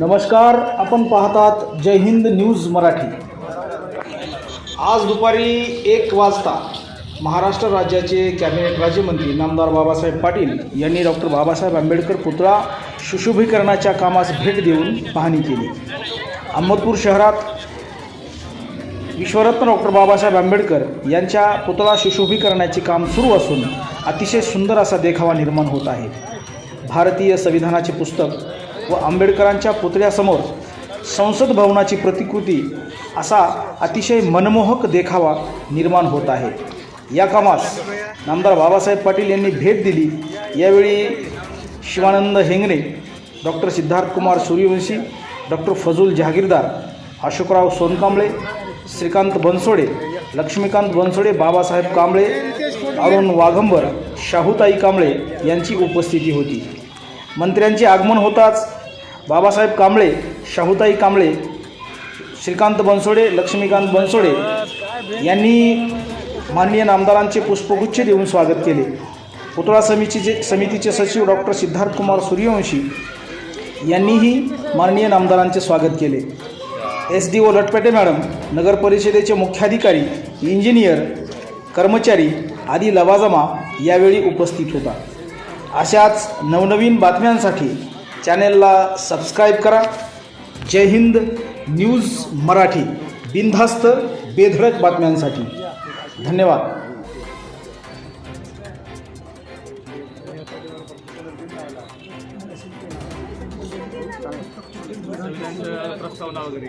नमस्कार आपण पाहतात जय हिंद न्यूज मराठी. आज दुपारी एक वाजता महाराष्ट्र राज्याचे कॅबिनेट राज्यमंत्री नामदार बाबासाहेब पाटील यांनी डॉक्टर बाबासाहेब आंबेडकर पुतळा सुशोभीकरणाच्या कामास भेट देऊन पाहणी केली. अहमदपूर शहरात विश्वरत्न डॉक्टर बाबासाहेब आंबेडकर यांच्या पुतळा सुशोभीकरणाचे काम सुरू असून अतिशय सुंदर असा देखावा निर्माण होत आहे. भारतीय संविधानाचे पुस्तक व आंबेडकरांच्या पुतळ्यासमोर संसद भवनाची प्रतिकृती असा अतिशय मनमोहक देखावा निर्माण होत आहे. या कामास नामदार बाबासाहेब पाटील यांनी भेट दिली. यावेळी शिवानंद हेंगणे डॉक्टर सिद्धार्थ कुमार सूर्यवंशी डॉक्टर फजूल जहागीरदार अशोकराव सोनकांबळे श्रीकांत बनसोडे लक्ष्मीकांत बनसोडे बाबासाहेब कांबळे अरुण वाघंबर शाहूताई कांबळे यांची उपस्थिती होती. मंत्र्यांचे आगमन होताच बाबासाहेब कांबळे शाहूताई कांबळे श्रीकांत बनसोडे लक्ष्मीकांत बनसोडे यांनी माननीय नामदारांचे पुष्पगुच्छ देऊन स्वागत केले. पुतळा समितीचे समितीचे सचिव डॉक्टर सिद्धार्थ कुमार सूर्यवंशी यांनीही माननीय नामदारांचे स्वागत केले. S D O Latpate madam नगर परिषदेचे मुख्याधिकारी इंजिनियर कर्मचारी आदी लवाजमा यावेळी उपस्थित होता. अशाच नवनवीन बातम्यांसाठी चॅनेलला सबस्क्राईब करा. जय हिंद न्यूज मराठी. बिनधास्त बेधडक बातम्यांसाठी. धन्यवाद. प्रस्तावना वगैरे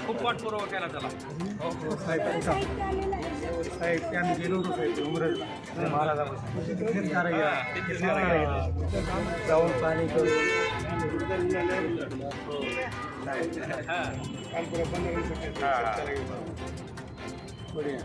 खूप पाठपुरावा केला त्याला. साहेब ते आम्ही गेलो होतो साहेब उमरला महाराजापासून तिथेच कारागीर जाऊन पाणी करून बढिया